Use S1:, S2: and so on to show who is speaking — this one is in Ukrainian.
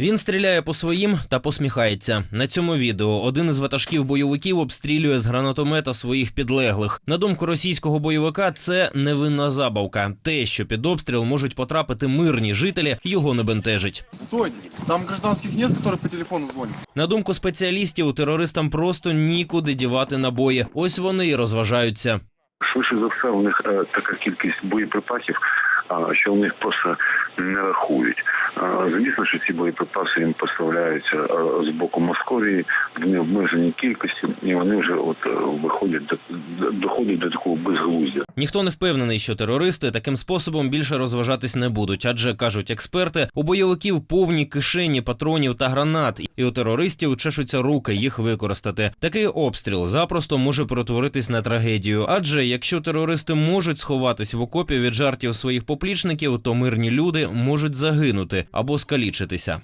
S1: Він стріляє по своїм та посміхається. На цьому відео один із ватажків бойовиків обстрілює з гранатомета своїх підлеглих. На думку російського бойовика, це невинна забавка. Те, що під обстріл можуть потрапити мирні жителі, його не бентежить.
S2: Стойте, там гражданских нет, которые по телефону звонят?
S1: На думку спеціалістів, терористам просто нікуди дівати набої. Ось вони і розважаються.
S3: Швидше за все, у них е, така кількість боєприпасів, а, що вони їх просто не рахують. Звісно, що ці боєприпаси їм поставляються з боку Московії в необмеженій кількості, і вони вже от е, виходять до доходять до такого безглуздя.
S1: Ніхто не впевнений, що терористи таким способом більше розважатись не будуть, адже кажуть експерти, у бойовиків повні кишені патронів та гранат, і у терористів чешуться руки їх використати. Такий обстріл запросто може перетворитись на трагедію. Адже якщо терористи можуть сховатись в окопі від жартів своїх поплічників, то мирні люди можуть або скалічитися.